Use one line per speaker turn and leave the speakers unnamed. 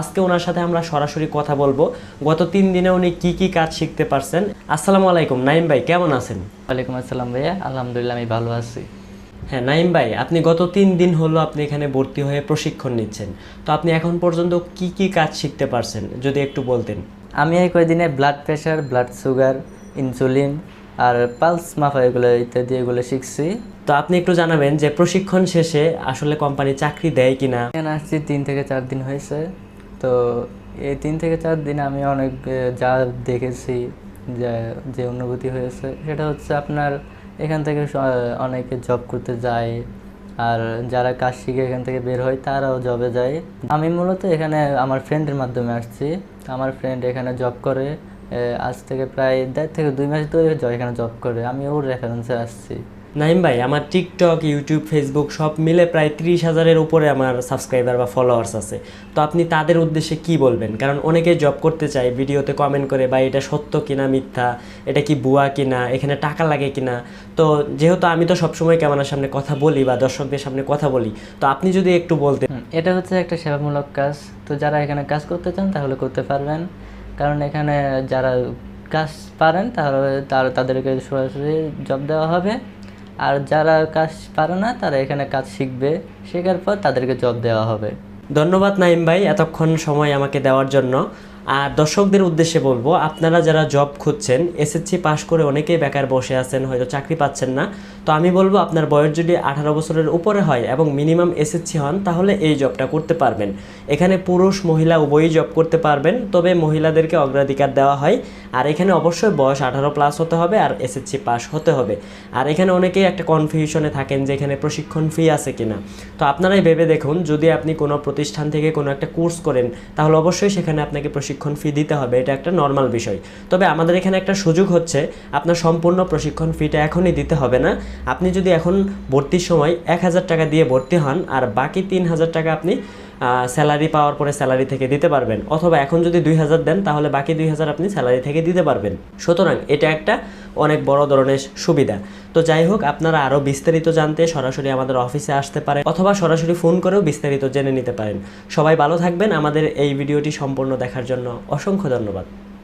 আজকে ওনার সাথে আমরা সরাসরি কথা বলব। গত তিন দিনে উনি কি কি কাজ শিখতে পারছেন। আসসালামু আলাইকুম। নাইম ভাই কেমন আছেন?
ওয়ালাইকুম আসসালাম ভাইয়া। আলহামদুলিল্লাহ আমি ভালো আছি।
হ্যাঁ নাইম ভাই আপনি গত তিন দিন হলো আপনি এখানে ভর্তি হয়ে প্রশিক্ষণ নিচ্ছেন। তো আপনি এখন পর্যন্ত কি কি কাজ শিখতে পারছেন যদি একটু বলতেন?
আমি এই কয়দিনে blood pressure blood sugar insulin আর পালস মাফা এগুলো ইত্যাদি এগুলো শিখছি।
তো আপনি একটু জানাবেন যে প্রশিক্ষণ শেষে আসলে কোম্পানি চাকরি দেয় কিনা?
আসছি তিন থেকে চার দিন হয়েছে। তো এই তিন থেকে চার দিন আমি অনেক যা দেখেছি যে অনুভূতি হয়েছে, সেটা হচ্ছে আপনার এখান থেকে অনেকে জব করতে যায়, আর যারা কাজ শিখে এখান থেকে বের হয়, তারাও জবে যায়। আমি মূলত এখানে আমার ফ্রেন্ডের মাধ্যমে আসছি। আমার ফ্রেন্ড এখানে জব করে আজ থেকে প্রায় দেড় থেকে দুই মাস ধরে এখানে জব করে। আমি ওর রেফারেন্সে আসছি।
নাইম ভাই, আমার টিকটক ইউটিউব ফেসবুক সব মিলে প্রায় ত্রিশ হাজারের উপরে আমার সাবস্ক্রাইবার বা ফলোয়ার্স আছে। তো আপনি তাদের উদ্দেশ্যে কি বলবেন? কারণ অনেকে জব করতে চায়, ভিডিওতে কমেন্ট করে বা এটা সত্য কিনা মিথ্যা? এটা কি বুয়া কিনা? এখানে টাকা লাগে কিনা? তো যেহেতু আমি তো সবসময় ক্যামেরার সামনে কথা বলি বা দর্শকদের সামনে কথা বলি, তো আপনি যদি একটু বলতেন।
এটা হচ্ছে একটা সেবামূলক কাজ। তো যারা এখানে কাজ করতে চান, তাহলে করতে পারবেন। কারণ এখানে যারা কাজ পারেন, তাহলে তাদেরকে সরাসরি জব দেওয়া হবে। আর যারা কাজ পারে না, তারা এখানে কাজ শিখবে। শেখার পর তাদেরকে জব দেওয়া হবে।
ধন্যবাদ নাইম ভাই এতক্ষণ সময় আমাকে দেওয়ার জন্য। আর দর্শকদের উদ্দেশ্যে বলব, আপনারা যারা জব খুঁজছেন এসএসসি পাশ করে অনেকেই বেকার বসে আছেন, হয়তো চাকরি পাচ্ছেন না। তো আমি বলব, আপনার বয়স যদি আঠারো বছরের উপরে হয় এবং মিনিমাম এসএসসি হন, তাহলে এই জবটা করতে পারবেন। এখানে পুরুষ, মহিলা উভয়ই জব করতে পারবেন, তবে মহিলাদেরকে অগ্রাধিকার দেওয়া হয়। আর এখানে অবশ্যই বয়স আঠারো প্লাস হতে হবে আর এসএসসি পাস হতে হবে। আর এখানে অনেকেই একটা কনফিউশনে থাকেন যে এখানে প্রশিক্ষণ ফি আছে কিনা। তো আপনারাই ভেবে দেখুন, যদি আপনি কোনো প্রতিষ্ঠান থেকে কোনো একটা কোর্স করেন, তাহলে অবশ্যই সেখানে আপনাকে প্রশিক্ষণ ফি দিতে হবে, এটা একটা নর্মাল বিষয়। তবে আমাদের এখানে একটা সুযোগ হচ্ছে, আপনার সম্পূর্ণ প্রশিক্ষণ ফিটা এখনই দিতে হবে না। আপনি যদি এখন ভর্তির সময় এক হাজার টাকা দিয়ে ভর্তি হন, আর বাকি তিন হাজার টাকা আপনি স্যালারি পাওয়ার পরে স্যালারি থেকে দিতে পারবেন। অথবা এখন যদি দুই হাজার দেন, তাহলে বাকি দুই হাজার আপনি স্যালারি থেকে দিতে পারবেন। সুতরাং এটা একটা অনেক বড় ধরনের সুবিধা। তো যাই হোক, আপনারা আরও বিস্তারিত জানতে সরাসরি আমাদের অফিসে আসতে পারেন, অথবা সরাসরি ফোন করেও বিস্তারিত জেনে নিতে পারেন। সবাই ভালো থাকবেন। আমাদের এই ভিডিওটি সম্পূর্ণ দেখার জন্য অসংখ্য ধন্যবাদ।